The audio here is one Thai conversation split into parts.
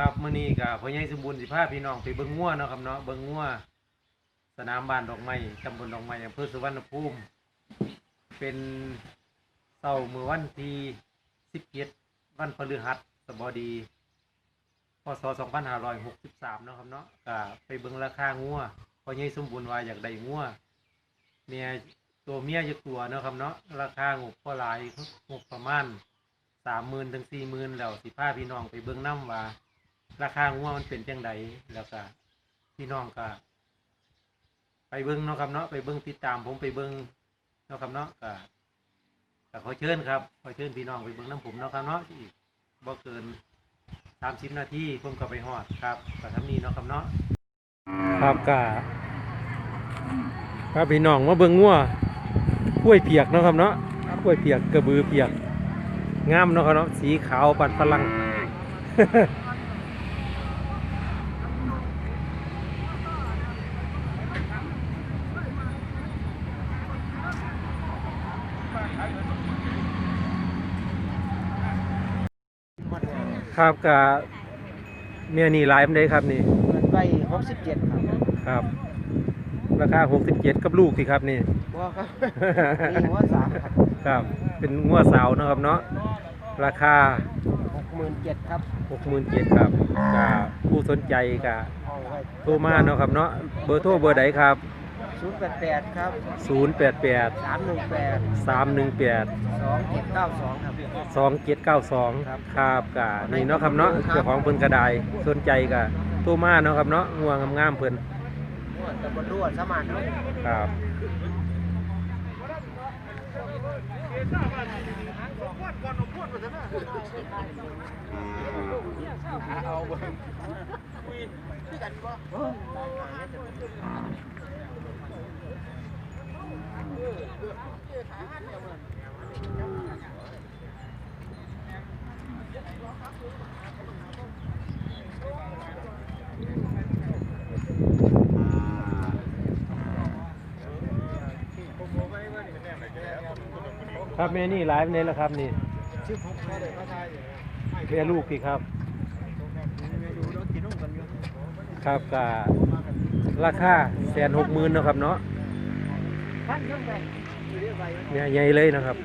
ครับมื้อนี้ก็พ่อใหญ่สมบูรณ์สิพาพี่น้องไปเบิ่งงัวเนาะครับเนาะเบิ่งงัวสนามบ้านดอกไม้ตำบลดอกไม้อำเภอสุวรรณภูมิ เป็นเสาร์มื้อวันที่17วันพฤหัสบดีพศ2563เนาะครับเนาะก็ไปเบิ่งราคางัวพ่อใหญ่สมบูรณ์ว่าอยากได้งัวเมียตัวเมียอยู่ตัวเนาะครับเนาะราคางบพอหลายงบประมาณสามหมื่นถึงสี่หมื่นแล้วสิพาพี่น้องไปเบิ่งน้ำว่า ราคางัวมันเป็นจังใดแล้วก็พี่น้องก็ ไปเบิ่งเนาะครับเนาะไปเบิ่งติดตามผมไปเบิ่งเนาะครับเนาะก็ก็ขอเชิญครับขอเชิญพี่น้องไปเบิ่งน้ำผมเนาะครับเนาะอีกบ่เกินสามสิบนาทีผมก็ไปฮอดครับก็ทำนี้เนาะครับเนาะครับก็ครับพี่น้องมาเบิ่งงัวกล้วยเปียกเนาะครับเนาะกล้วยเปียกกระบือเปียกงามเนาะครับเนาะสีขาวปัดฝรั่ง ครับกับเมียนี่หลายมันได้ครับนี่เปิดไปหกสิบเจ็ดครับครับ ราคา 67 กับลูกสิครับนี่บัวครับมีหัวสามครับครับ เป็นงัวสาวเนาะครับเนาะราคา หกหมื่นเจ็ดครับ67,000ครับกับผู้สนใจกับเอาไว้ โทรมาเนาะครับเนาะเบอร์โทรเบอร์ใดครับ ศูนย์แปดแปดครับ088 สามหนึ่งแปด318 สองเจ็ดเก้าสองครับ สองเจ็ดเก้าสองครับกะนี่เนาะครับเนาะเจ้าของเพิ่นกระไดสนใจกะตัวมาเนาะครับเนาะงัวงามๆเพิ่นตะบนรวดสมานเนาะครับค ครับแม่นี่หลายปานใดแล้วครับนี่ชื่อผมแม่เด็กมาทายอยู่แม่ลูกพี่ครับดูรถกินนุ่มกับราคาแสนหกหมื่นนะครับเนาะ เรียกไปเนี่ยใหญ่เลยนะครับ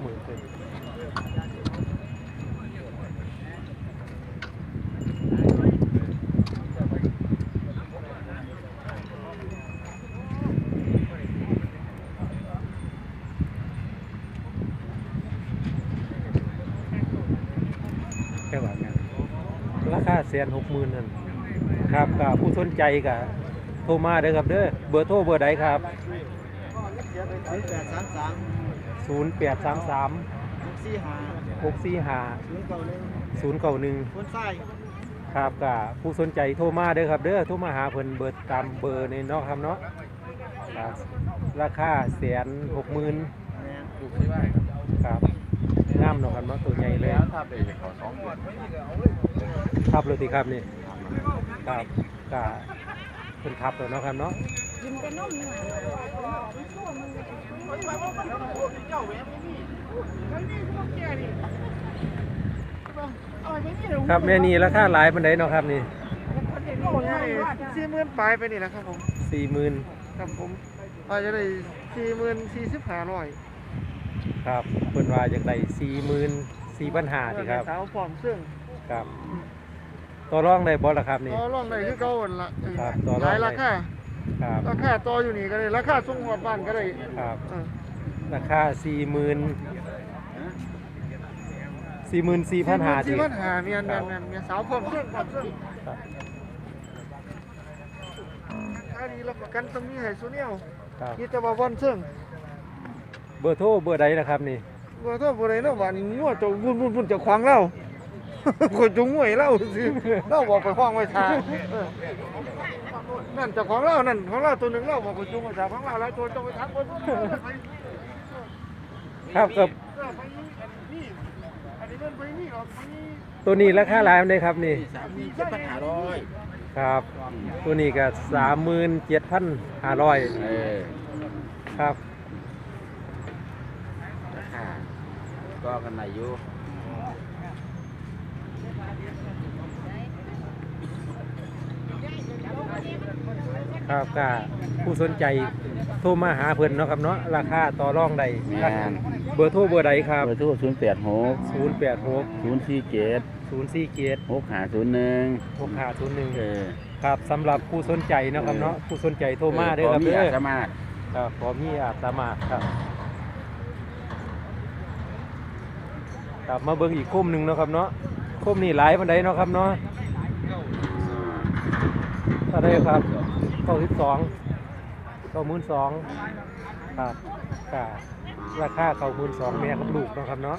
หมื่นเป็นแค่ว่ากันราคาแส นหกหมื่นนั่นครับกับผู้สนใจกับโทรมาเด้อครับเด้อเบอร์โทรเบอร์ใดครับเสียไปศูนย์แปดสามสาม0 8 3 3หกสี่ห้า6 4 5ศูนย์เก่าหนึ่ง0 9 1คนใต้ครับกับผู้สนใจโทรมาเด้อครับเด้อโทรมาหาเพิ่นเบอร์ตามเบอร์ในเนาะครับเนาะครับราคาแสนหกหมื่นแม่ลูกที่ว่าครับครับงามเนาะครับเนาะตัวใหญ่เลยแล้วถ้าเป็นเขาสองเดือน ครับเลยสิครับนี่ครับกะเพิ่นทับแล้วเนาะครับเนาะกินแต่นมหน่อยครับแม่นี่ราคาหลายปานใดเนาะครับนี่สี่หมื่นปลายไปนี่แหละครับผมสี่หมื่นครับผมอาจจะได้สี่หมื่นสี่สิบห้าร้อยครับเพิ่นว่าอยากได้สี่หมื่นสี่พันห้าสิครับสาวผอมซึ่งครับ ต่อรองได้บ่ล่ะครับนี่ ต่อรองได้คือเก่าหั่นละครับต่อรองหลายได้ราคาครับราคาต่ออยู่นี่ก็ได้ราคาส่งหอดบ้านก็ได้ครับเออราคาสี่หมื่นสี่หมื่นสี่พันห้าสิสี่พันห้าเมียนเมียนเมียนเมียนสาวผอมซึ่งผอมซึ่งครับ อันนี้รับประกันต้องมีให้ซุเนียวครับมีแต่ว่าวันซึ่งเบอร์โทรเบอร์ใดนะครับนี่ว่าถ้าบ่ได้เนาะว่านี่งัวเจะวุ่นวุ่นวุ่นเจะขวางเรา คนจงงวยเราสิเราบอกไปขวางไว้ทาเออนั่นเจ้าของเรานั่นของเราตัวหนึงเราบอกไปจุงไว้ทาของเราหลายตัวจงไปทักคนครับกับไปนี่อันนี้มันไปนี่หรอกไปนี่ไปตัวนี้ราคาหลายมันได้ครับนี่สามหมื่นเจ็ดพันห้าร้อยครับ ตัวนี้ก็สามหมื่นเจ็ดพันห้าร้อยเออครับราคาก็กันไหนอยู่ ครับก็ผู้สนใจโทรมาหาเพิ่นเนาะครับเนาะราคาต่อรองใดแม่นเบอร์โทรเบอร์ใดครับ เบอร์โทรศูนย์แปดหก0 8 6 ศูนย์สี่เจ็ด0 4 7หกหาศูนย์หนึ่ง6 5 0เอ1อครับสำหรับผู้สนใจเนาะครับเนาะผู้สนใจโทรมาเด้อครับมีเด้อาอสามารถครับพอมีอาสามารถครับครับมาเบิ่งอีกโคมหนึ่งเนาะครับเนาะโคมนี่หลายปานใดเนาะครับเนาะเท่าไดครับเก้าสิบสองเก้าหมื่นสองครับก็ราคาเก้าหมื่นสองแม่กับลูกนะครับเนาะ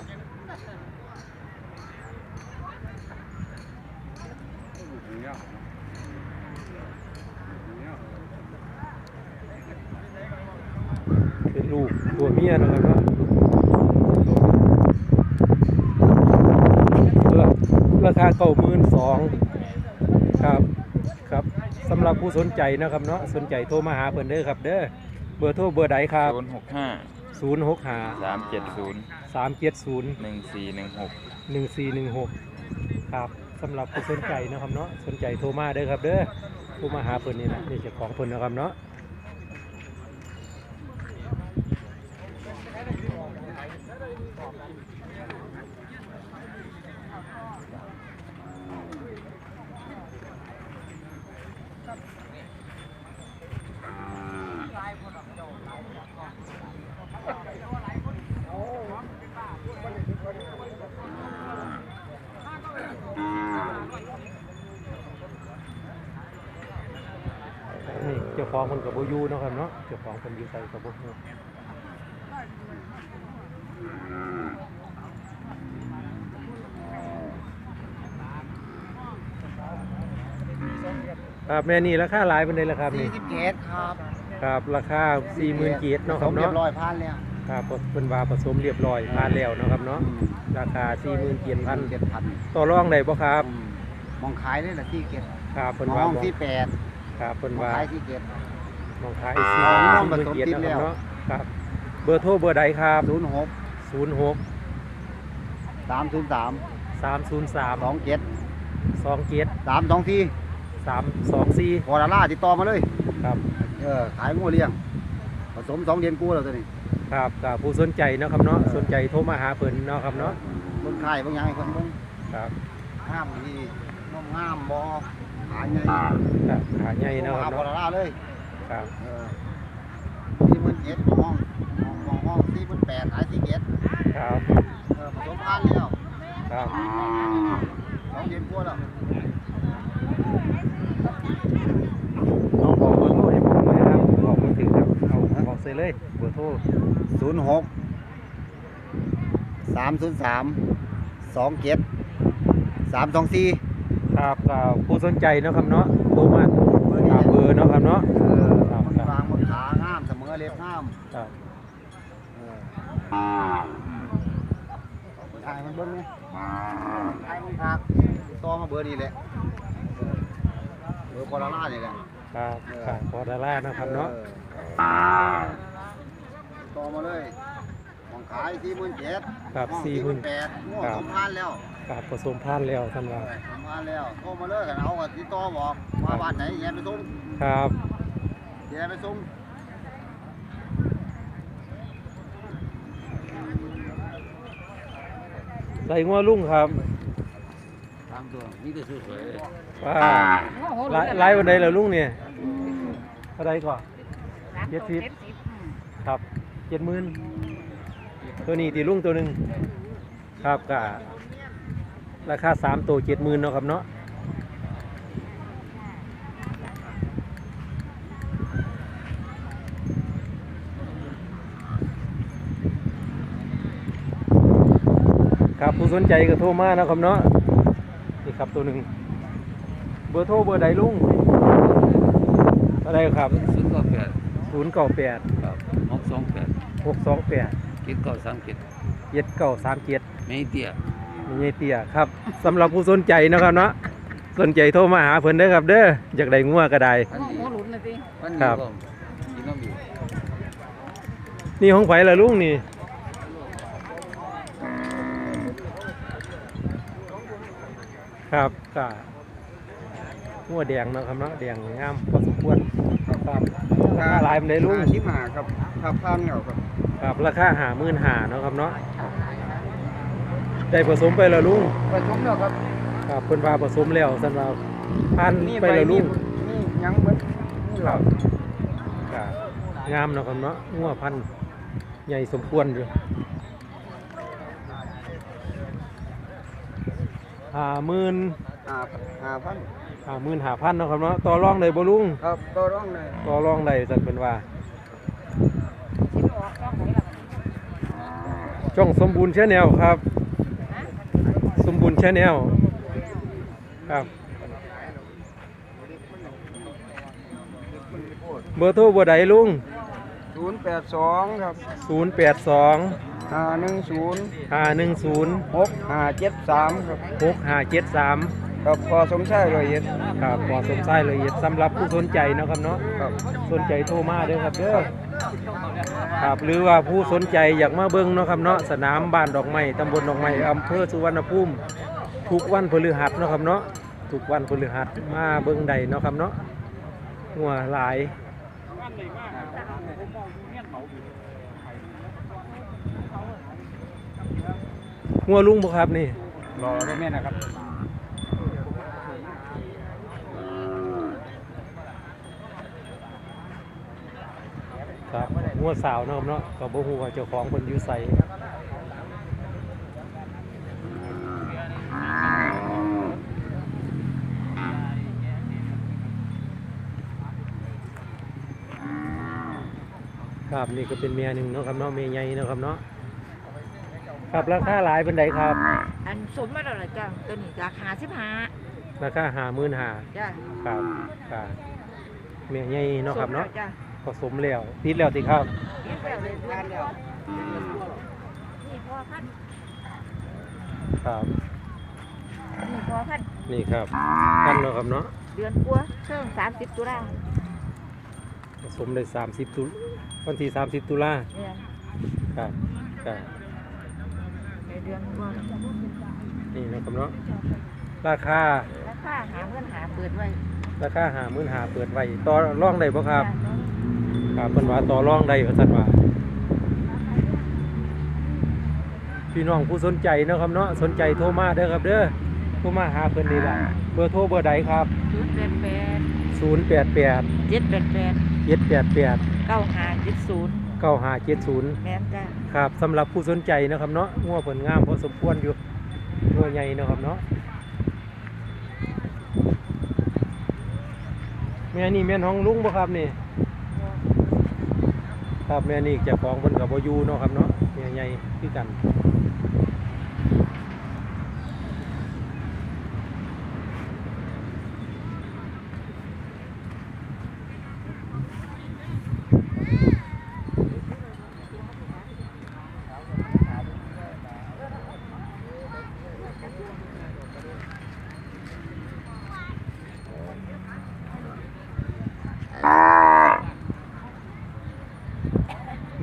เป็นลูกตัวเมียนะครับเนาะราคาเก้าหมื่นสองครับครับสำห รับผู้สนใจนะครับเนาะสนใจโทรมาหาเพิ่นเด้อครับ เด้อเบอร์โทรเบอร์ใดครับ ศูนย์หกห้าศูนย์หกห้าสามเจ็ดศูนย์สามเจ็ดศูนย์หนึ่งสี่หนึ่งหกหนึ่งสี่หนึ่งหกครับสำหรับผู้สนใจนะครับเนาะสนใจโทรมาเด้อครับเด้อโทรมาหาเพิ่นนี่แหละนี่เจ้าของเพิ่นนะครับเนาะนี่ เจ้าของเพิ่นกับโบอยูเนาะครับเนาะเจ้าของเพิ่นอยู่ใส่กับโบยูครับแม่นี่ราคาหลายเป็นไดราคาสี่นี่สิบเจ็ดครับครับราคาสี่หมื่นเกียรติเนาะครับเรียเนาะบร้อยพันแล้วครับเป็นว่าผสมเรียบร้อยผ่านแล้วเนาะครับเนาะราคาสี่หมื่นเกียรติพันเจ็ดพันต่อรองได้บ่ครับมองขายได้ละที่เก็บครับเพิ่นมว่าองมองที่แปดครับเพิ่นมองว่าขายที่เก็ บมองขายสี่มองหมองมื่นผสมเกียรติติดนะคแล้รับวเนาะครับ เบอร์โทรเบอร์ใดครับศูนย์หกศูนย์หกสามศูนย์สามสามศูนย์สามสองเจ็ดสองเจ็ดสามสองสี่สามสองสี่พอดาล่าติดต่อมาเลยครับ เออขายงูเลี้ยง ผสมสองเดือนกู้แล้วตัวนี้ครับกับผู้สนใจเนาะครับเนาะสนใจโทรมาหาเพิ่นเนาะครับเนาะเบิ่งขายเบิ่งหยังให้คนเบิ่งครับงามดีน้องงามบ่ขายไงครับขาใหญ่เนาะคหารับพอเนาะดาล่าเลย ครับเออสี่หมื่นเจ็ดห้องห้องห้องห้องสี่หมื่นแปดขายสี่เจ็ดครับเออผสมพันธุ์แล้วครับสองเดือนกู้แล้วน้องบอกเบอร์โทรให้ผมเลยครับบอกมือถือครับเอาบอกใส่เลยเบอร์โทรศูนย์หกสามศูนย์สามสองเจ็ดสามสองสี่ครับกับผู้สนใจเนาะครับเนาะโทรมาตามเบอร์เนาะครับเนาะ เออ เสมอเล็บงามครับเออถ่ายมันเบิ้งนี่ถ่ายมันคักต่อมาเบอร์นี้แหละเบอร์โคราล่านี่แหละครับครับพอดาร่านะครับเนาะออต่อมาเลยของขายสี่หมื่นเจ็ดครับสี่หมื่นแปดง่วงครับสมพันแล้ว ครับผสมพันธุ์แล้วสำหรับสมพันแล้วโทรมาเลยกันเอากับที่ต่อบอกว่าบ้านไหนแย่ไปส่งครับแย่ไปส่ง ใส่งัวลุงครับตามตัวนี่ก็สวยๆเลยว่าไล่ไล่วันใดเหรอลุงเนี่ยเท่าไรก่อนเจ็ดสิบครับเจ็ดหมื่นตัวนี้ตีลุงตัวหนึ่งครับกะราคาสามตัวเจ็ดหมื่นเนาะครับเนาะ ผู้สนใจก็โทรมานะครับเนาะนี่ครับตัวหนึ่งเบอร์โทรเบอร์ใดลุงเท่าไรครับศูนย์เก้าแปดศูนย์เก้าแปดครับหกสองแปดหกสองแปดคิดเก้าสามคิดเจ็ดเก้าสามเจ็ดไม่เตี้ยคมีไงเตี้ยครับสำหรับผู้สนใจนะครับเนาะสนใจโทรมาหาเพิ่นเด้อครับเด้ออยากได้งัวก็ได้อันนี้หัวหลุดเลยสิอันครันี้บผมกินน้ำอยู่นี่ของไผล่ะลุงนี่ ครับก็งัวแดงเนาะครับเนาะแดงงามพอสมควรครับราคาหลายมันได้ลุงชิมหาครับทับข้ามเหนียวครับครับราคาหาหมื่นหาเนาะครับเนาะได้ผสมไปแล้วลุงผสมแล้วครับครับเพิ่นว่าผสมแล้วสำหรับพันธุ์นี่ไปแล้วลุงนี่ยังเบิดนี่คเหรัล่าบก็งามเนาะครับเนาะงัวพันธุ์ใหญ่สมควรอยู่ ห้าหมื่นหาหาพันห้าหมื่นห้าพันเนาะครับเนาะต่อรองได้บ่ลุงครับตัวร้องเลยต่อรองได้สั่นเป็นว่าชิมออกต้องไหนล่ะช่องสมบูรณ์แชนแนลครับ สมบูรณ์แชนแนลครับ เบอร์โทรบ่ใดลุงศูนย์แปดสองครับ 082 ห้าหนึ่งศูนย์510หกห้าเจ็ดสามครับ6573ครับพอสมชายเลยเอ็ดครับเหมาะสมไส้ละเอียดสำหรับผู้สนใจเนาะครับเนาะครับสนใจโทรมาเด้อครับเด้อครับหรือว่าผู้สนใจอยากมาเบิ่งเนาะครับเนาะสนามบ้านดอกไม้ตำบลดอกไม้อำเภอสุวรรณภูมิทุกวันพฤหัสเนาะครับเนาะทุกวันพฤหัสมาเบิ่งใดเนาะครับเนาะหัวหลาย หัวลุงบ่ครับนี่รอได้แม่นะครับครับหัวสาวเนาะครับเนาะก็บ่ฮู้ว่าเจ้าของเพิ่นอยู่ไสครับนี่ก็เป็นเมียหนึ่งเนาะครับเนาะเมียใหญ่เนาะครับเนาะ ครับราคาหลายเป็นไดครับ อันสมมาแล้วล่ะจ้ะตัวนี้ราคาสิบห้าราคาหาหมื่นหาจ้ะครับครับเมียใหญ่เนาะครับเนาะสมแล้วจ้ะผสมแล้วติดแล้วติครับเลี้ยงแล้วเลยทานแล้วนี่พอพันครับ นี่พอพันนี่ครับกันเนาะครับเนาะเดือนกว่าเชิงสามสิบตุลาผสมได้สามสิบตุวันที่สามสิบตุลาเนี่ยครับครับ ในเดือนกว่านี่นะครับเนาะราคาราคาหาเงินหาเปิดไว้ราคาหามื่นหาเปิดไว้ต่อรองได้บ่ครับจ้ะครับเพิ่นว่าต่อรองได้ว่าซั่นว่าพี่น้องผู้สนใจเนาะครับเนาะสนใจโทรมาเด้อครับเด้อโทรมาหาเพิ่นนี่ล่ะเบอร์โทรเบอร์ใดครับศูนย์แปดแปด088เจ็ดแปดแปด788เก้าห้าเจ็ดศูนย์9570แม่นจ้ะ ครับสำหรับผู้สนใจนะครับเนาะงัวผลงามพอสมควรอยู่งัวใหญ่เนาะครับเนาะแม่นี่แม่นห้องลุงบ่ครับนี่ครับแม่นี่เจะของเพิ่นกับบ่อยู่เนาะครับเนาะแม่ใหญ่คือกัน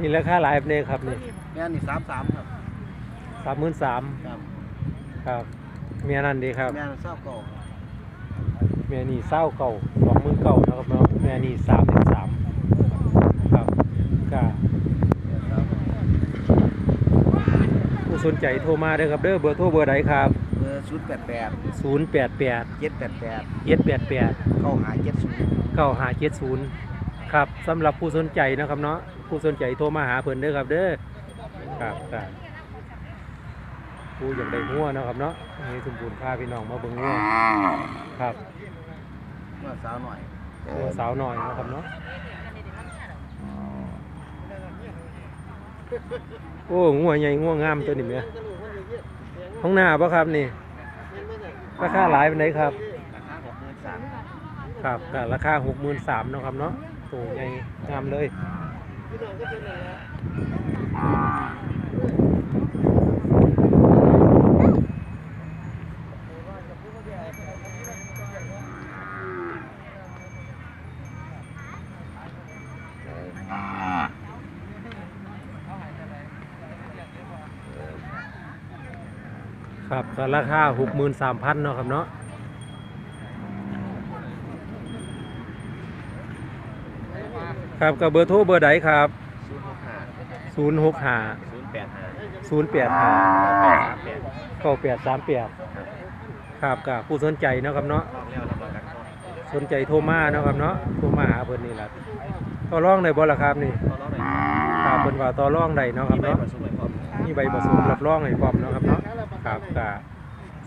นี่ราคาหลายแบบนี้ครับนี่แม่นี่สามสามครับสามหมื่นสามครับครับ เมียนั่นดีครับ แม่เศร้าเก่าเมียนี่เศร้าเก่าสองหมื่นเก่านะครับเนาะเมียนี่สามสิบสามครับก็ผู้สนใจโทรมาเด้อครับเด้อเบอร์โทรเบอร์ใดครับเบอร์ศูนย์แปดแปดศูนย์แปดแปดเจ็ดแปดแปดเจ็ดแปดแปดเข้าหาเจ็ดศูนย์เก้าหาเจ็ดศูนย์ ครับสำหรับผู้สนใจนะครับเนาะผู้สนใจโทรมาหาเพิ่นเด้อครับเด้อครับครับผู้อยากได้หัวเนาะครับเนาะให้สมบูรณ์พาพี่น้องมาเบิ่งหัวครับเมื่อสาวหน่อยหัวสาวหน่อยเนาะครับเนาะโอ้งัวใหญ่งัวงามตัวนี้แม่ห้องหน้าปะครับนี่ราคาหลายเป็นไหนครับราคาหกหมื่นสามครับก็ราคาหกหมื่นสามนาะครับเนาะ โวใหญ่งามเลยครับราคาหกหมื่นสามพันเนาะครับเนาะ ครับกับเบอร์โทรเบอร์ใดครับศูนย์หกห้าศูนย์แปดห้าศูนย์แปดห้าสามแปดเก้าแปดสามแปดครับกับผู้สนใจเนาะครับเนาะลองแล้วเรามากันก่อนสนใจโทรมาเนาะครับเนาะโทรมาหาเพิ่นนี่แหละต่อรองได้บ่ล่ะครับนี่ตอรองหนครับเพิ่นว่าต่อรองได้เนาะครับมีใบเนาะ ประชุมไว้ก่อนมีใบประสงค์รับรองให้พร้อมเนาะครับเนาะครับก็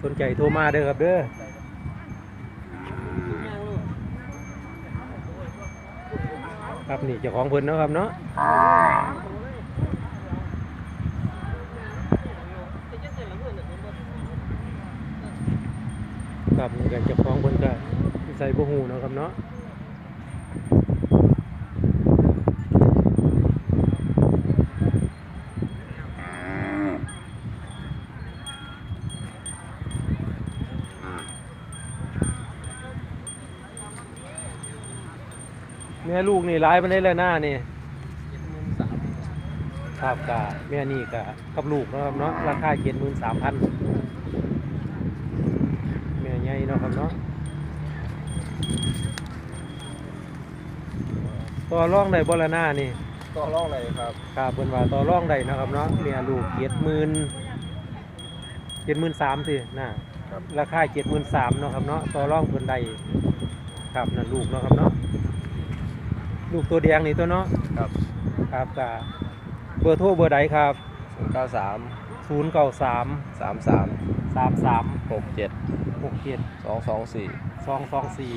สนใจโทรมาเด้อครับเด้อ ครับนี่เจ้าของเพิ่นนะครับเนาะครับนี่ก็เจ้าของเพิ่นก็ใส่บ่ฮู้เนะครับเนาะ แม่ลูกนี่ร้ายมันได้แล้วหน้านี่ครับกะแม่นี่กะกับลูกเนาะครับเนาะราคาเจ็ดหมื่นสามพันแม่ใหญ่เนาะครับเนาะต่อร่องได้บ่ละหน้านี่ต่อรองเลยครับครับเพิ่นว่าต่อร่องได้เนาะครับเนาะแม่ลูกเจ็ดหมื่นเจ็ดหมื่นสามสิน่ะราคาเจ็ดหมื่นสามเนาะครับเนาะต่อร่องเพิ่นได้ครับนั่นลูกเนาะครับเนาะ ลูกตัวแดงนี่ตัวเนาะครับ ครับกะเบอร์โทรเบอร์ใดครับศูนย์เก้าสามศูนย์เก้าสามสามสามสามสามหกเจ็ดหกเจ็ดสองสองสี่สองสองสี่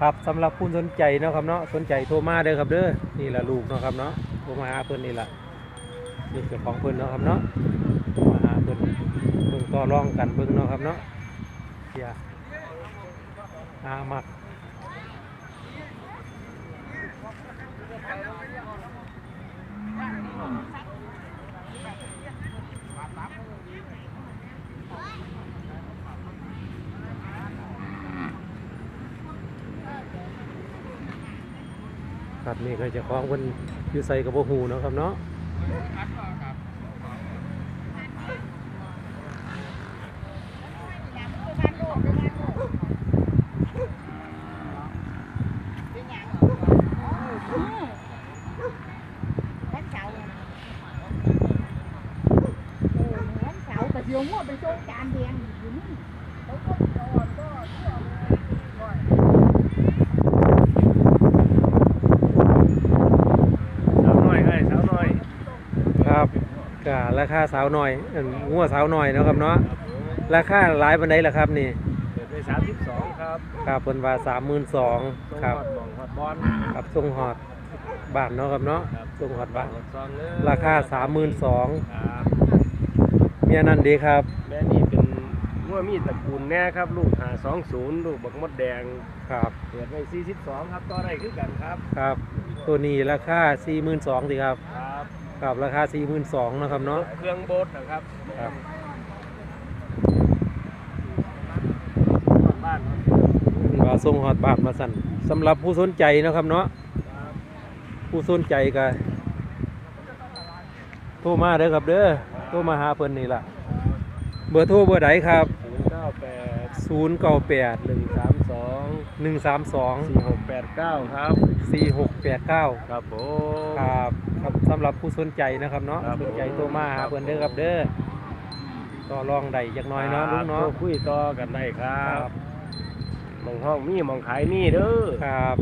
ครับสำหรับผู้สนใจเนาะครับเนาะสนใจโทรมาเด้อครับเด้อนี่แหละลูกเนาะครับเนาะโทรมาหาเพิ่นนี่แหละนี่เจ้าของเพิ่นเนาะครับเนาะโทรมาหาเพิ่นเบิ่งต่อรองกันเบิ่งเนาะครับเนาะเสียอามัก ครับนี่ก็เจะคล้าของบนอยู่ใส่กับโบหูเนาะครับเนาะ วันเสาร์อะเออวันเสาร์ก็เดี๋ยวมั่วไปโซนจานแดงอยู่นี่แล้วก็จอดก็เที่ยว สาวหน่อยให้สาวหน่อย ครับกะ ราคาสาวหน่อยเอิ่มงัวสาวหน่อยเนาะครับเนาะราคาหลายปานใดล่ะครับนี่เปิดไปสามสิบสองครับครับเพิ่นว่าสามหมื่นสองครับหมองฮอดบอลครับส่งฮอดบ้านเนาะครับเนาะส่งฮอดบ้านฮอดซองเลยราคาสามหมื่นสองครับเมียนั่นเดีครับแม่นี่เป็นงัวมีตระกูลแน่ครับลูกหาสองศูนย์ลูกบักมดแดงครับเปิดไปสี่สิบสองครับต่อได้คือกันครับครับ ตัวนี้ราคาสี่หมื่นสองสิครับ ครับครับราคาสี่หมื่นสองนาะครับเนาะเครื่องโบดนะครับครับบ้านครับว่าส่งฮอดบ้านมาสั่นสำหรับผู้สนใจเนาะครับเนาะครับผู้สนใจก็โทรมาเด้อครับเด้อโทรมาหาเพิ่นนี่ล่ะ เบอร์โทรเบอร์ใดครับศูนย์เก้าแปด0 9 8 หนึ่งสามสอง1 3 2สี่หกแปดเก้าครับ4 6 8 9ครับผมครับครับสำหรับผู้สนใจนะครับเนาะครับสนใจโทรมาหาเพิ่นเด้อครับเด้อต่อรองได้จักหน้อยเนาะลุงเนาะโทรคุยต่อกันได้ครัครับบหมองห้องมีหมองขายมีเด้อครับ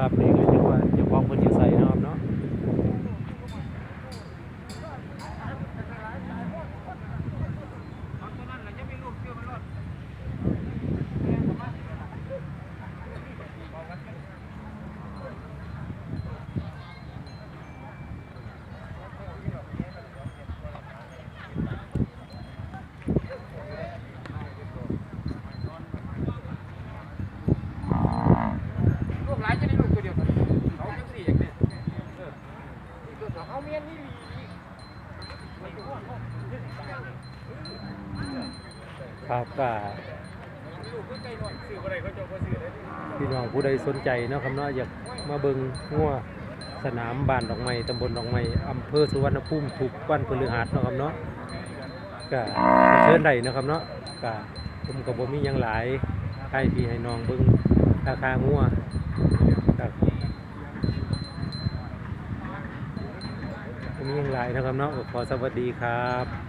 ครับนี่ก็จะว่าจะพองเพิ่นอยู่ใส่เนาะครับเนาะ ครับก็พี่น้องผู้ใดสนใจเนาะครับเนาะอยากมาเบิงงัวสนามบ้านดอกไม้ตำบลดอกไม้อำเภอสุวรรณภูมิทุกวันพฤหัสเนาะครับเนาะก็เชิญได้นะครับเนาะก็ผมก็บ่มียังหลายให้พี่ให้น้องเบิงราคางัวครับบ่มียังหลายนะครับเนาะขอสวัสดีครับ